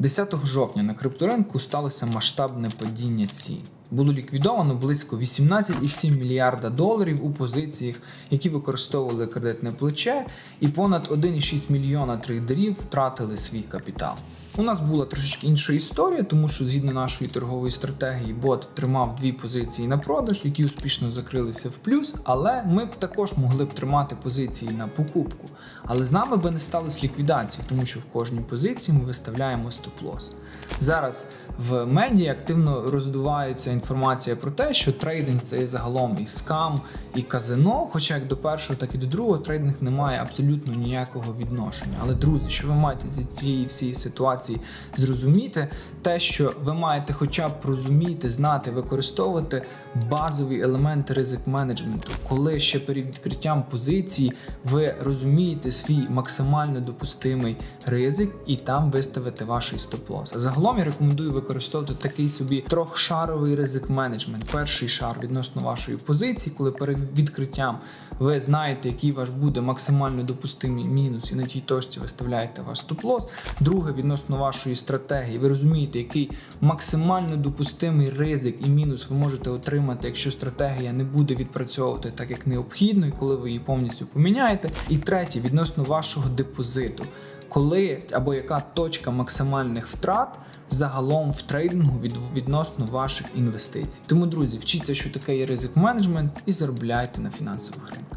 10 жовтня на крипторинку сталося масштабне падіння цін. Було ліквідовано близько 18,7 мільярда доларів у позиціях, які використовували кредитне плече, і понад 1,6 мільйона трейдерів втратили свій капітал. У нас була трошечки інша історія, тому що згідно нашої торгової стратегії, бот тримав дві позиції на продаж, які успішно закрилися в плюс. Але ми б також могли б тримати позиції на покупку. Але з нами би не сталося ліквідації, тому що в кожній позиції ми виставляємо стоп-лосс. Зараз в медіа активно роздувається інформація про те, що трейдинг це загалом і скам, і казино. Хоча як до першого, так і до другого трейдинг не має абсолютно ніякого відношення. Але друзі, що ви маєте зі цієї всієї ситуації зрозуміти, те, що ви маєте хоча б розуміти, знати, використовувати базові елементи ризик менеджменту, коли ще перед відкриттям позиції ви розумієте свій максимально допустимий ризик і там виставите ваш стоп-лосс. Загалом я рекомендую використовувати такий собі трьохшаровий ризик менеджмент. Перший шар відносно вашої позиції, коли перед відкриттям ви знаєте, який ваш буде максимально допустимий мінус, і на тій точці виставляєте ваш стоп-лосс. Друге відносно вашої стратегії, ви розумієте, який максимально допустимий ризик і мінус ви можете отримати, якщо стратегія не буде відпрацьовувати так, як необхідно, і коли ви її повністю поміняєте. І третє відносно вашого депозиту, коли або яка точка максимальних втрат. Загалом в трейдингу від, відносно ваших інвестицій. Тому, друзі, вчіться, що таке є ризик менеджмент і заробляйте на фінансових ринках.